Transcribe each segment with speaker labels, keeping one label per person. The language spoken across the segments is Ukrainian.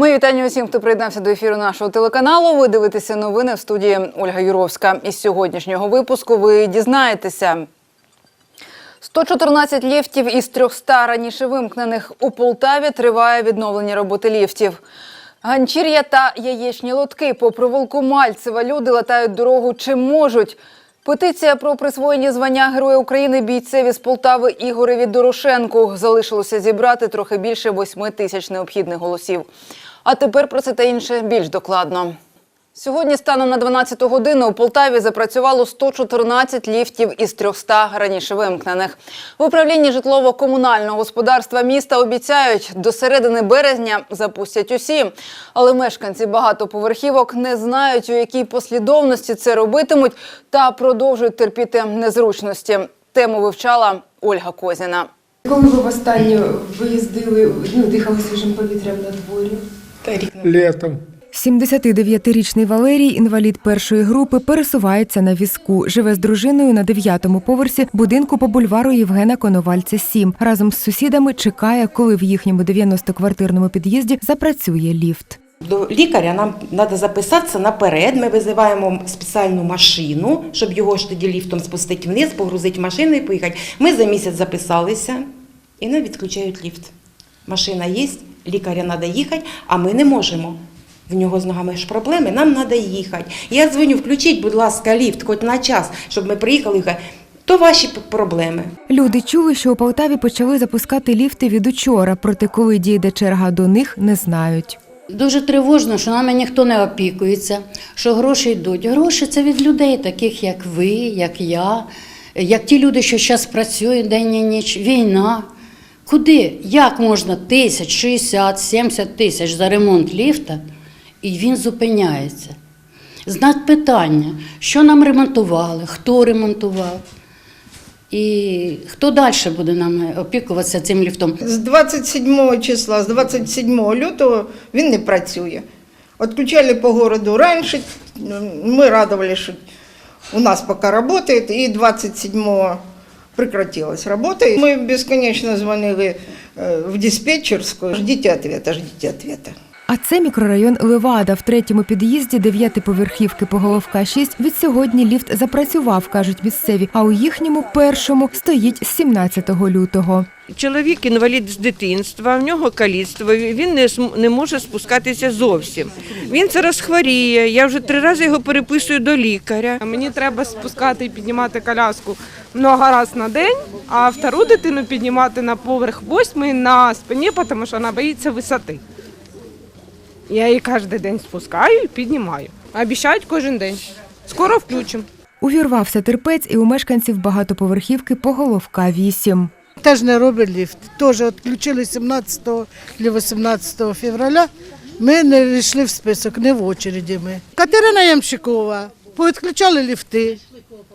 Speaker 1: Мої вітання усім, хто приєднався до ефіру нашого телеканалу. Ви дивитеся новини в студії Ольга Юровська. Із сьогоднішнього випуску ви дізнаєтеся. 114 ліфтів із 300 раніше вимкнених у Полтаві триває відновлення роботи ліфтів. Ганчір'я та яєчні лотки по провулку Мальцева люди латають дорогу чим можуть. Петиція про присвоєння звання Героя України бійцеві з Полтави Ігореві Дорошенку залишилося зібрати трохи більше 8 тисяч необхідних голосів. А тепер про це та інше більш докладно. Сьогодні станом на 12 годину у Полтаві запрацювало 114 ліфтів із 300 раніше вимкнених. В управлінні житлово-комунального господарства міста обіцяють, до середини березня запустять усі. Але мешканці багатоповерхівок не знають, у якій послідовності це робитимуть, та продовжують терпіти незручності. Тему вивчала Ольга Козіна.
Speaker 2: Коли ви востаннє виїздили, ну, дихали свіжим повітрям на дворі?
Speaker 3: Летом.
Speaker 4: 79-річний Валерій, інвалід першої групи, пересувається на візку. Живе з дружиною на дев'ятому поверсі будинку по бульвару Євгена Коновальця 7. Разом з сусідами чекає, коли в їхньому 90-квартирному під'їзді запрацює ліфт.
Speaker 5: До лікаря нам треба записатися наперед. Ми визиваємо спеціальну машину, щоб його ж тоді ліфтом спустити вниз, погрузити машину і поїхати. Ми за місяць записалися і нам відключають ліфт. Машина є, лікаря треба їхати, а ми не можемо. В нього з ногами ж проблеми, нам треба їхати. Я дзвоню, включіть, будь ласка, ліфт, хоч на час, щоб ми приїхали. То ваші проблеми.
Speaker 4: Люди чули, що у Полтаві почали запускати ліфти від учора, проте коли дійде черга до них, не знають.
Speaker 6: Дуже тривожно, що нами ніхто не опікується, що гроші йдуть. Гроші це від людей, таких як ви, як я, як ті люди, що зараз працюють день і ніч. Війна. Куди? Як можна тисяч, 60, 70 тисяч за ремонт ліфта, і він зупиняється? Знак питання, що нам ремонтували, хто ремонтував, і хто далі буде нами опікуватися цим ліфтом.
Speaker 7: З 27 числа, з 27 лютого він не працює. Отключали по городу раніше, ми радували, що у нас поки працює, і 27 прекратилась робота. Ми безконечно дзвонили е, в диспетчерську, ждіть ответа, ждите ответа.
Speaker 4: А це мікрорайон Левада. В третьому під'їзді дев'ятиповерхівки Поголовка 6 від сьогодні ліфт запрацював, кажуть місцеві. А у їхньому першому стоїть з 17 лютого.
Speaker 8: Чоловік інвалід з дитинства, в нього каліцтво, він не, не може спускатися зовсім. Він зараз хворіє. Я вже три рази його переписую до лікаря.
Speaker 9: Мені треба спускати і піднімати коляску много раз на день, а втору дитину піднімати на поверх восьмий на спині, тому що вона боїться висоти. Я її кожен день спускаю і піднімаю. Обіцяють кожен день. Скоро включимо.
Speaker 4: Увірвався терпець і у мешканців багатоповерхівки Поголовка 8.
Speaker 3: Теж не робить ліфт. Теж відключили 17 чи 18 февраля. Ми не йшли в список, не в очереді ми. Катерина Ямщикова, повідключали ліфти,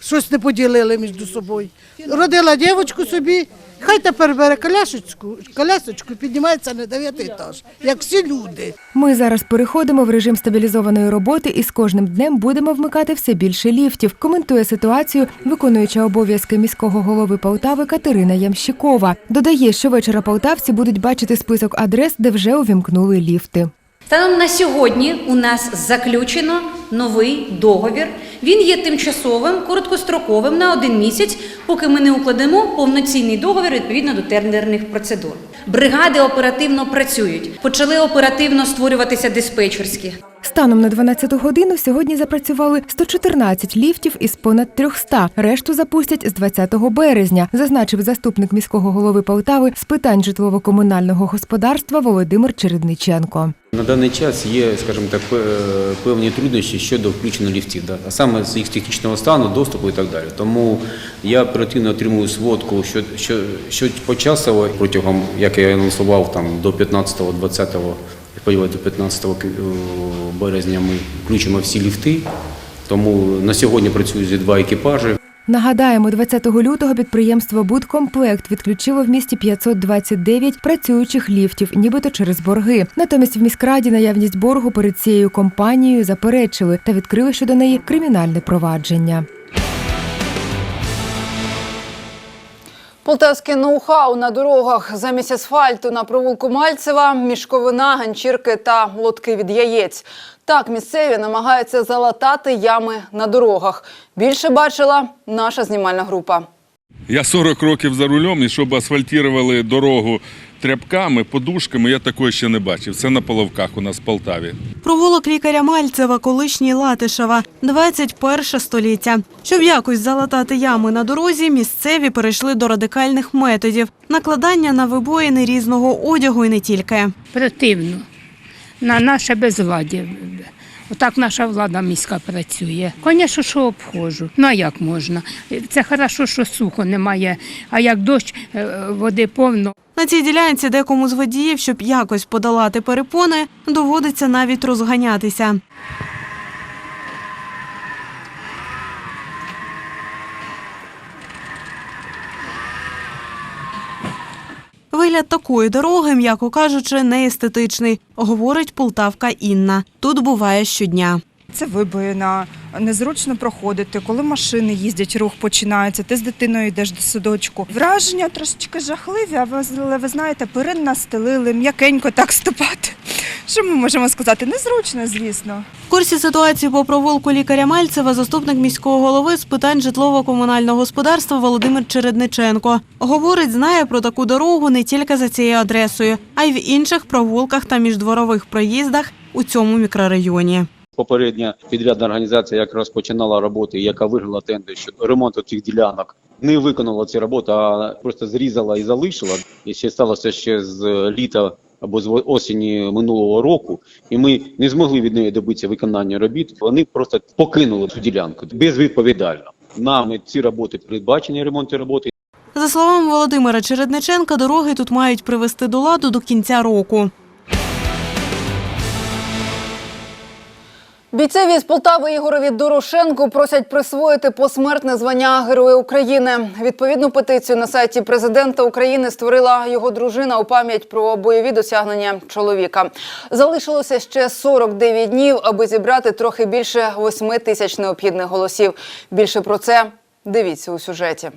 Speaker 3: щось не поділили між собою. Родила дівчинку собі, хай тепер бере колясочку, колясочку піднімається на дев'ятий етаж, як всі люди.
Speaker 4: Ми зараз переходимо в режим стабілізованої роботи і з кожним днем будемо вмикати все більше ліфтів. Коментує ситуацію виконуюча обов'язки міського голови Полтави Катерина Ямщикова. Додає, що вечора полтавці будуть бачити список адрес, де вже увімкнули ліфти.
Speaker 10: Станом на сьогодні у нас заключено новий договір. Він є тимчасовим, короткостроковим на один місяць, поки ми не укладемо повноцінний договір відповідно до тендерних процедур. Бригади оперативно працюють. Почали оперативно створюватися диспетчерські.
Speaker 4: Станом на 12 годину сьогодні запрацювали 114 ліфтів із понад 300. Решту запустять з 20 березня, зазначив заступник міського голови Полтави з питань житлово-комунального господарства Володимир Чередниченко.
Speaker 11: На даний час є, скажімо так, певні труднощі щодо включення ліфтів, да, а саме з їх технічного стану, доступу і так далі. Тому я оперативно отримую сводку, що, що, що почасово протягом, як я анонсував, там до 15-20, я сподіваюся, до 15 ки- е, березня ми включимо всі ліфти. Тому на сьогодні працюють зі два екіпажі.
Speaker 4: Нагадаємо, 20 лютого підприємство Будкомплект відключило в місті 529 працюючих ліфтів, нібито через борги. Натомість в міськраді наявність боргу перед цією компанією заперечили та відкрили щодо неї кримінальне провадження.
Speaker 1: Полтавське ноу-хау на дорогах замість асфальту на провулку Мальцева, мішковина, ганчірки та лотки від яєць. Так місцеві намагаються залатати ями на дорогах. Більше бачила наша знімальна група.
Speaker 12: Я 40 років за рулем, і щоб асфальтували дорогу тряпками, подушками, я такого ще не бачив. Це на Половках у нас в Полтаві.
Speaker 13: Провулок лікаря Мальцева, колишній Латишева, 21 століття. Щоб якось залатати ями на дорозі, місцеві перейшли до радикальних методів – накладання на вибоїни різного одягу і не тільки.
Speaker 14: Противно. На наше безвладдя. Отак наша влада міська працює. Звісно, що обходжу. Ну а як можна? Це хорошо, що сухо немає, а як дощ, е, води повно.
Speaker 13: На цій ділянці декому з водіїв, щоб якось подолати перепони, доводиться навіть розганятися. Вигляд такої дороги, м'яко кажучи, не естетичний, говорить полтавка Інна. Тут буває щодня.
Speaker 15: Це вибоїна, незручно проходити. Коли машини їздять, рух починається, ти з дитиною йдеш до садочку. Враження трошечки жахливі, але ви знаєте, перин настелили, м'якенько так ступати. Що ми можемо сказати? Незручно, звісно.
Speaker 13: В курсі ситуації по провулку лікаря Мальцева заступник міського голови з питань житлово-комунального господарства Володимир Чередниченко. Говорить, знає про таку дорогу не тільки за цією адресою, а й в інших провулках та міждворових проїздах у цьому мікрорайоні.
Speaker 11: Попередня підрядна організація якраз починала роботи, яка виграла тендер щодо ремонту цих ділянок. Не виконала ці роботи, а просто зрізала і залишила. І ще сталося ще з літа або з осені минулого року, і ми не змогли від неї добитися виконання робіт. Вони просто покинули цю ділянку безвідповідально. Нами ці роботи передбачені ремонтні роботи.
Speaker 13: За словами Володимира Чередниченка, дороги тут мають привести до ладу до кінця року.
Speaker 1: Бійцеві з Полтави Ігорові Дорошенку просять присвоїти посмертне звання Героя України. Відповідну петицію на сайті президента України створила його дружина у пам'ять про бойові досягнення чоловіка. Залишилося ще 49 днів, аби зібрати трохи більше 8 тисяч необхідних голосів. Більше про це дивіться у сюжеті.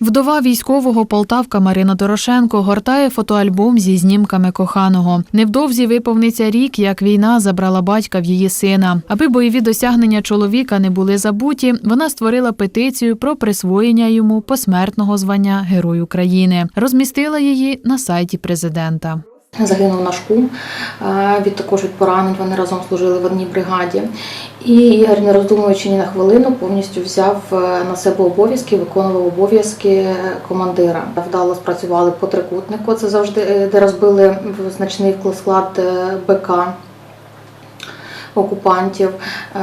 Speaker 16: Вдова військового Полтавка Марина Дорошенко гортає фотоальбом зі знімками коханого. Невдовзі виповниться рік, як війна забрала батька в її сина. Аби бойові досягнення чоловіка не були забуті, вона створила петицію про присвоєння йому посмертного звання Герой України. Розмістила її на сайті президента.
Speaker 17: Загинув наш кум е, від також від поранень. Вони разом служили в одній бригаді. І Ігор, не роздумуючи ні на хвилину, повністю взяв е, на себе обов'язки, виконував обов'язки командира. Вдало спрацювали по трикутнику. Це завжди е, де розбили значний склад БК окупантів. Е,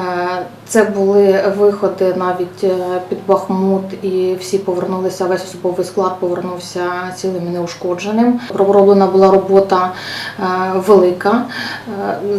Speaker 17: Це були виходи навіть е, під Бахмут, і всі повернулися. Весь особовий склад повернувся цілим і неушкодженим. Пророблена була робота е, велика,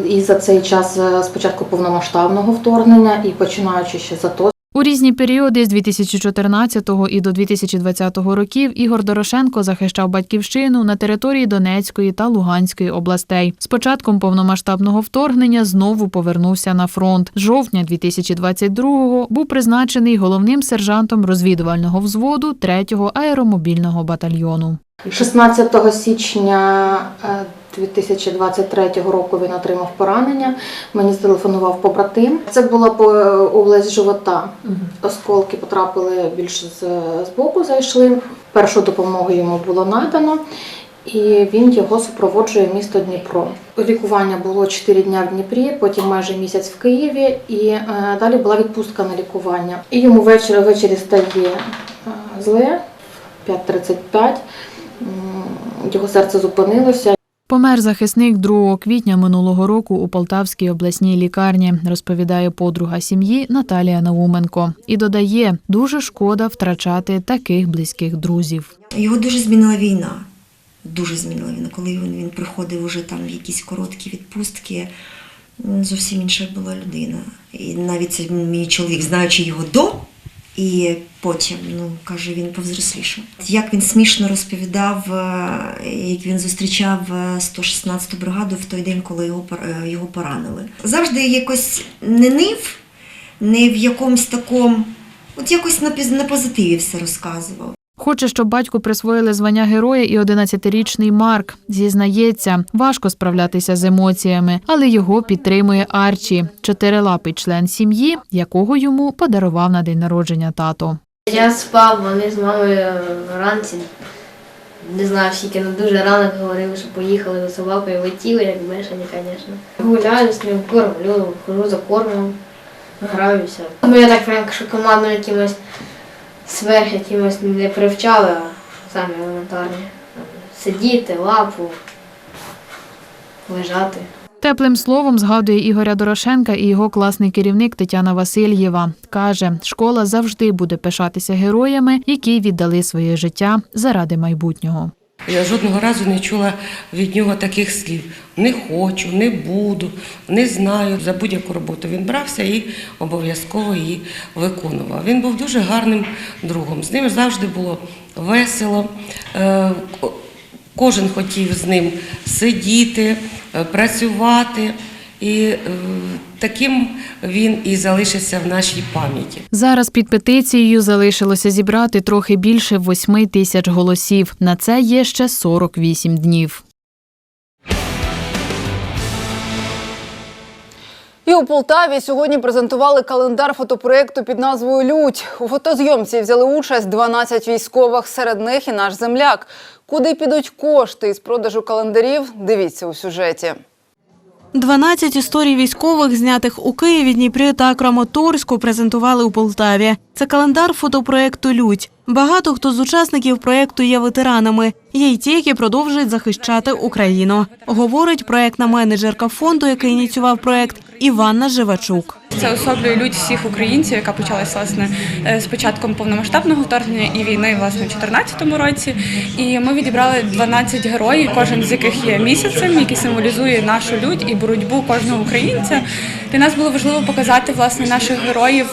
Speaker 17: і за цей час спочатку повномасштабного вторгнення, і починаючи ще за то.
Speaker 16: У різні періоди з 2014 і до 2020 років Ігор Дорошенко захищав батьківщину на території Донецької та Луганської областей. З початком повномасштабного вторгнення знову повернувся на фронт. З жовтня 2022-го був призначений головним сержантом розвідувального взводу 3-го аеромобільного батальйону.
Speaker 17: 16 січня е, 2023 року він отримав поранення. Мені зателефонував побратим. Це була по- область живота. Осколки потрапили більше з, з боку, зайшли. Першу допомогу йому було надано. І він його супроводжує місто Дніпро. Лікування було 4 дня в Дніпрі, потім майже місяць в Києві, і е, далі була відпустка на лікування. І йому ввечері, ввечері стає е, зле, 5.35, М, його серце зупинилося.
Speaker 16: Помер захисник 2 квітня минулого року у Полтавській обласній лікарні, розповідає подруга сім'ї Наталія Науменко. І додає, дуже шкода втрачати таких близьких друзів.
Speaker 18: Його дуже змінила війна. Дуже змінила війна. Коли він, він приходив уже там в якісь короткі відпустки, зовсім інша була людина. І навіть це мій чоловік, знаючи його до, і потім, ну каже, він повзрослішав. Як він смішно розповідав, е, як він зустрічав е, 116-ту бригаду в той день, коли його, е, його поранили. Завжди якось не нив, не в якомусь такому, от якось на позитиві все розказував.
Speaker 16: Хоче, щоб батьку присвоїли звання героя і 11-річний Марк. Зізнається, важко справлятися з емоціями, але його підтримує Арчі, чотирилапий член сім'ї, якого йому подарував на день народження тато.
Speaker 19: Я спав, вони з мамою вранці. Не знаю, скільки, але дуже рано говорили, що поїхали за собакою, летіли, як бешені, звісно. Гуляю з ним, кормлю, хожу за кормом, граюся. Бо я так прям що команду якимось сверх якимось не привчали, а самі елементарні. Сидіти, лапу, лежати.
Speaker 16: Теплим словом згадує Ігоря Дорошенка і його класний керівник Тетяна Васильєва. Каже, школа завжди буде пишатися героями, які віддали своє життя заради майбутнього.
Speaker 20: Я жодного разу не чула від нього таких слів: не хочу, не буду, не знаю. За будь-яку роботу він брався і обов'язково її виконував. Він був дуже гарним другом. З ним завжди було весело. Е, Кожен хотів з ним сидіти, е, працювати. І е, таким він і залишився в нашій пам'яті.
Speaker 16: Зараз під петицією залишилося зібрати трохи більше восьми тисяч голосів. На це є ще 48 днів.
Speaker 1: І у Полтаві сьогодні презентували календар фотопроєкту під назвою Лють. У фотозйомці взяли участь 12 військових, серед них і наш земляк. Куди підуть кошти із продажу календарів? Дивіться у сюжеті.
Speaker 13: 12 історій військових, знятих у Києві, Дніпрі та Краматорську, презентували у Полтаві. Це календар фотопроекту Людь. Багато хто з учасників проекту є ветеранами. Є й ті, які продовжують захищати Україну. Говорить проектна менеджерка фонду, який ініціював проект Іванна Живачук.
Speaker 21: Це особлює лють всіх українців, яка почалась власне е, з початком повномасштабного вторгнення і війни, власне, у 2014 році. І ми відібрали 12 героїв, кожен з яких є місяцем, який символізує нашу лють і боротьбу кожного українця. Для нас було важливо показати власне наших героїв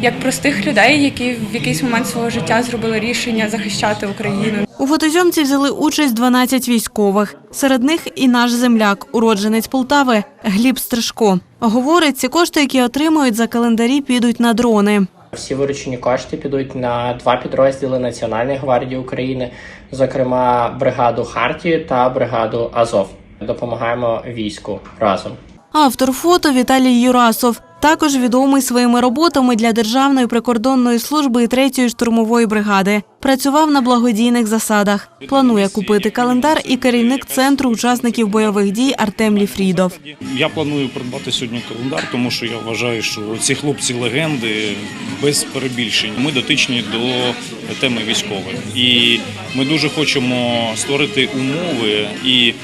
Speaker 21: як простих людей, які в якийсь момент свого життя зробили рішення захищати Україну.
Speaker 13: У фотозйомці взяли участь 12 військових. Серед них і наш земляк, уродженець Полтави Гліб Стрижко. Говорить, ці кошти, які отримують за календарі, підуть на дрони.
Speaker 22: Всі виручені кошти підуть на два підрозділи Національної гвардії України, зокрема бригаду Хартії та бригаду Азов. Допомагаємо війську разом.
Speaker 13: Автор фото Віталій Юрасов. Також відомий своїми роботами для Державної прикордонної служби і третьої штурмової бригади. Працював на благодійних засадах. Планує купити календар і керівник центру учасників бойових дій Артем Ліфрідов.
Speaker 23: Я планую придбати сьогодні календар, тому що я вважаю, що ці хлопці легенди без перебільшень. Ми дотичні до теми військових, і ми дуже хочемо створити умови і.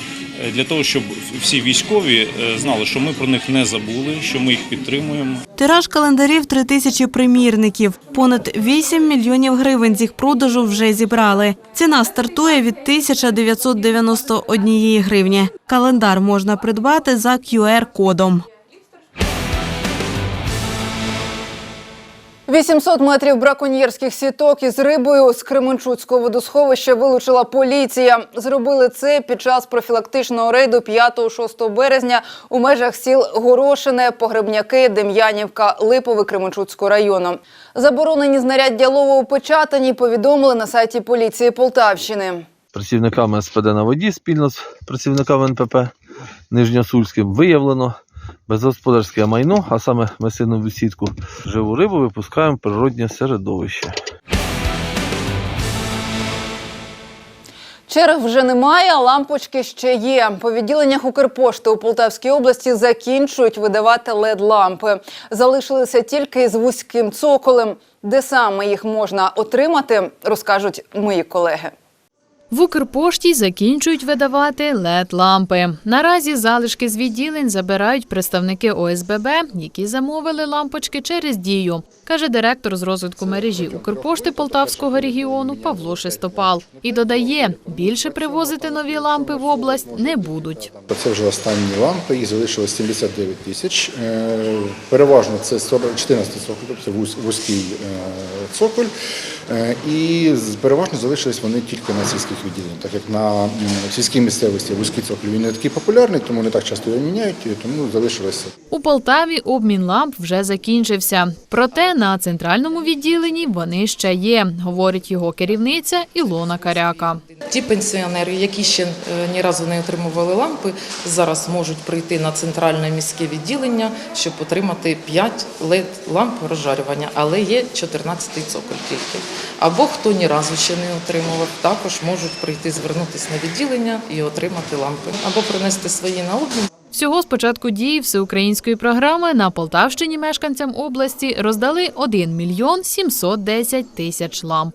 Speaker 23: Для того щоб всі військові е, знали, що ми про них не забули, що ми їх підтримуємо.
Speaker 13: Тираж календарів три тисячі примірників. Понад 8 мільйонів гривень з їх продажу вже зібрали. Ціна стартує від 1991 гривні. Календар можна придбати за QR-кодом.
Speaker 1: 800 метрів браконьєрських сіток із рибою з Кременчуцького водосховища вилучила поліція. Зробили це під час профілактичного рейду 5-6 березня у межах сіл Горошине, Погребняки, Дем'янівка, Липове Кременчуцького району. Заборонені знаряддя лову Печатані повідомили на сайті поліції Полтавщини.
Speaker 24: працівниками СПД на воді спільно з працівниками НПП Нижньосульським виявлено безгосподарське майно, а саме месинову сітку. Живу рибу випускаємо в природнє середовище.
Speaker 1: Черг вже немає, а лампочки ще є. По відділеннях Укрпошти у Полтавській області закінчують видавати LED-лампи. Залишилися тільки з вузьким цоколем. Де саме їх можна отримати, розкажуть мої колеги.
Speaker 16: В Укрпошті закінчують видавати LED-лампи. Наразі залишки з відділень забирають представники ОСББ, які замовили лампочки через дію, каже директор з розвитку мережі Укрпошти Полтавського регіону Павло Шестопал. І додає, більше привозити нові лампи в область не будуть.
Speaker 25: Це вже останні лампи, їх залишилось 79 тисяч. Е, Переважно це 40 14 цоколь, тобто вузький е, цоколь. Е, І переважно залишились вони тільки на сільських відділень, так як на сільській місцевості вузький цоколь він не такий популярний, тому не так часто його міняють, і тому залишилося.
Speaker 16: У Полтаві обмін ламп вже закінчився. Проте на центральному відділенні вони ще є, говорить його керівниця Ілона Каряка.
Speaker 26: Ті пенсіонери, які ще е, ні разу не отримували лампи, зараз можуть прийти на центральне міське відділення, щоб отримати 5 led ламп розжарювання, але є 14-й цоколь тільки. Або хто ні разу ще не отримував, також можуть прийти звернутися на відділення і отримати лампи, або принести свої на обмін.
Speaker 16: Всього з початку дії всеукраїнської програми на Полтавщині мешканцям області роздали 1 мільйон 710 тисяч ламп.